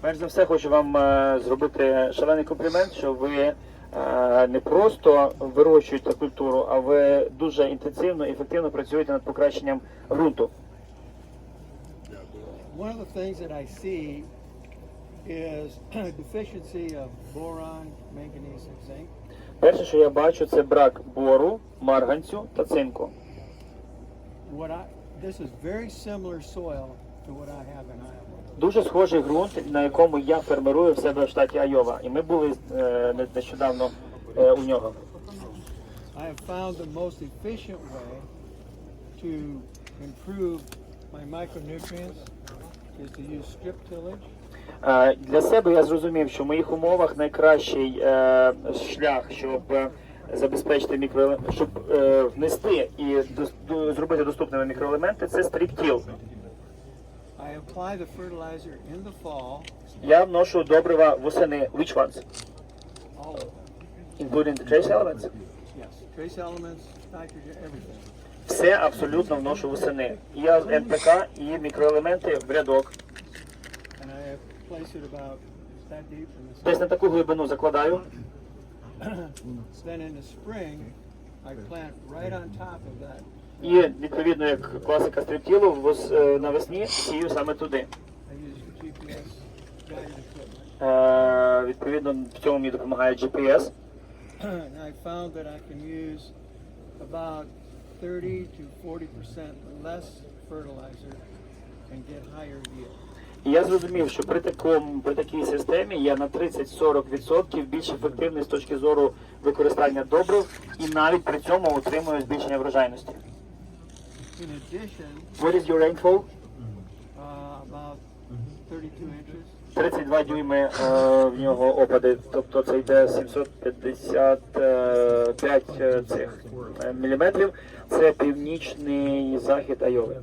Перш за все, хочу вам е, зробити шалений комплімент, що ви е, не просто вирощуєте культуру, а ви дуже інтенсивно і ефективно працюєте над покращенням ґрунту. One of the things that I see is deficiency of boron, manganese, and zinc. Перше, що я бачу, це брак бору, марганцю та цинку. What I this is very similar soil Дуже схожий ґрунт, на якому я фермерую в себе в штаті Айова. І ми були е, не- нещодавно е, у нього. I have found the most efficient way to improve my micronutrients is to use strip tillage. Е, Для себе я зрозумів, що в моїх умовах найкращий е, шлях, щоб е, забезпечити мікро, щоб е, внести і дос- до- зробити доступними мікроелементи, це стріптіл. I apply the fertilizer in the fall, Я вношу добрива восени. Which ones? all of them. Including the trace elements? Yes, trace elements, nitrogen, everything. Все абсолютно вношу восени. І Я з НПК і мікроелементи в рядок. And I place it about that deep in the Десь на таку глибину закладаю. Then in the spring, I plant right on top of that. І відповідно, як класика стріптілу, е, навесні сію саме туди. Е, відповідно, в цьому мені допомагає GPS. I found that I can use about 30 to 40 percent less fertilizer and get higher yield. І я зрозумів, що при такому при такій системі я на 30-40% більш ефективний з точки зору використання добрив і навіть при цьому отримую збільшення врожайності. In addition, What is your rainfall? uh, about 32 inches. 32 дюйми е, в нього опади, тобто це йде 755 е, цих е, міліметрів. Це північний захід Айови.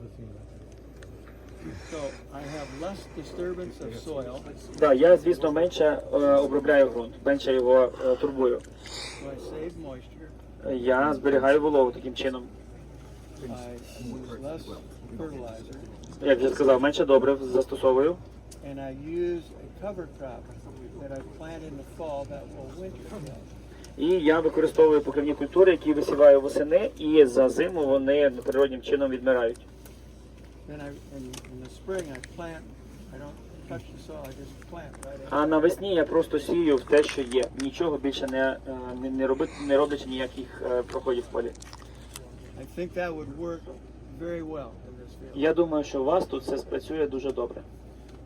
So I have less disturbance of soil, Да, я, звісно, менше е, обробляю ґрунт, менше його е, турбую. so I save moisture. Я зберігаю вологу таким чином. I use less fertilizer, Як вже сказав, менше добрив застосовую. І я використовую покривні культури, які висіваю восени, і за зиму вони природнім чином відмирають. А навесні я просто сію в те, що є. Нічого більше не, е, не, не, робить, не роблячи ніяких е, проходів в полі. I think that would work very well in this field. Я думаю, що у вас тут все спрацює дуже добре.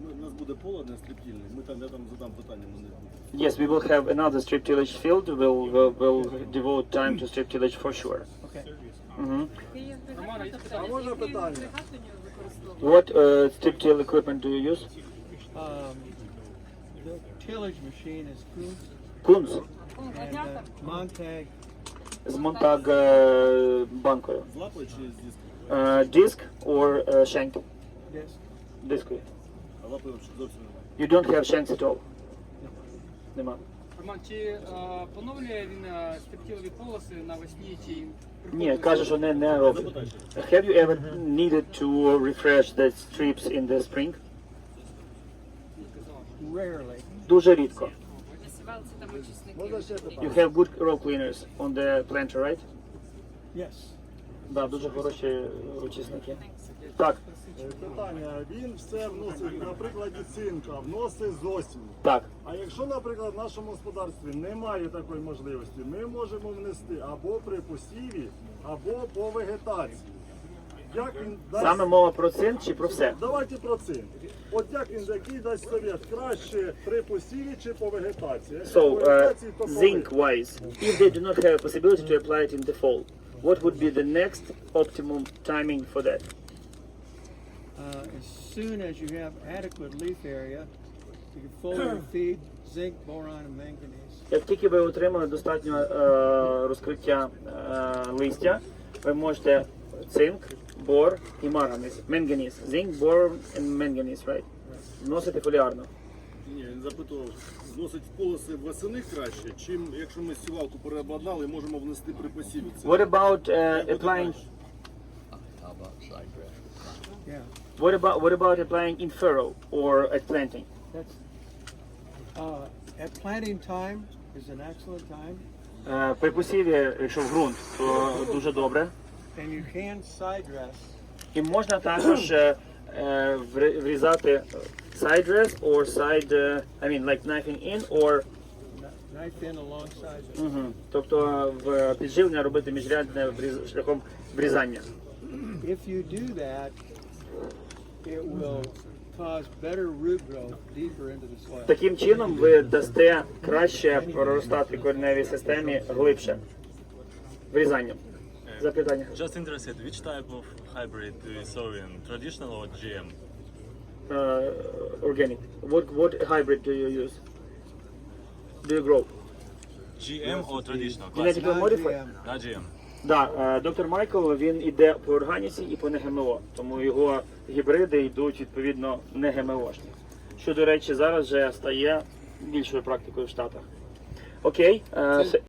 Ну, У нас буде поле не стріптільне, ми там, я там задам питання, вони будуть. Yes, we will have another strip tillage field. We'll, we'll, we'll devote time to strip tillage for sure. Okay. Mhm. А можна питання? What uh, strip till equipment do you use? Um, the tillage machine is Kuntz Kunz and uh, Montag. з Монтаг е, банкою. З лапою чи з диском? Uh, disc or uh, shank? Disc. Дискою. А лапою зовсім немає. You don't have shanks at all? Нема. Роман, чи е, поновлює він е, стептілові полоси навесні, чи Ні, каже, що не, не робить. Запитайте. Have you ever needed to refresh the strips in the spring? Rarely. Дуже рідко. Можна ще питання? You have good row cleaners on the planter, right? Yes. Да, дуже хороші ручисники. Так, Питання. Він все вносить, на прикладі цинка, вносить з осені. так. А якщо, наприклад, в нашому господарстві немає такої можливості, ми можемо внести або при посіві, або по вегетації. Як він дасть... Саме мова про цинк чи про все? Давайте про цинк. От як він який дасть совет? Краще при посіві чи по вегетації? Якщо So, по uh, вегетації, то коли? zinc wise, if they do not have a possibility to apply it in the fall, what would be the next optimum timing for that? Uh, as soon as you have adequate leaf area, you can fully feed zinc, boron, and manganese. Як тільки ви отримали достатньо е, розкриття е, листя, ви можете цинк, бор і марганець, менганіс. Zinc, bor and manganese, right? Вносити фоліарно. Ні, він запитував, зносить в полоси восени краще, чим якщо ми сівалку переобладнали, можемо внести при посіві. Це What about uh, applying. Yeah, What about what about applying in furrow or at planting? that's, uh, at planting time is an excellent time, Е, При посіві, якщо в ґрунт, то дуже добре. And you can side dress. І можна також е, е, ври- врізати side dress or side, е, I mean like knifing in or Knife in alongside it. Мгм. тобто в підживлення робити міжрядне вріз- шляхом врізання. If you do that, it will cause better root growth deeper into the soil. Таким чином ви дасте краще проростати кореневій системі глибше. Врізанням. Запитання. Just interested, which type of hybrid do you sow in? Traditional or GM? Uh, organic. What what hybrid do you use? Do you grow? GM or traditional? Genetic Classic? modified? Non-GM. Not GM. Да, е, доктор Майкл він іде по органіці і по не ГМО, тому його гібриди йдуть відповідно не ГМОшні. Що, до речі, зараз вже стає більшою практикою в Штатах. Окей, е, Це-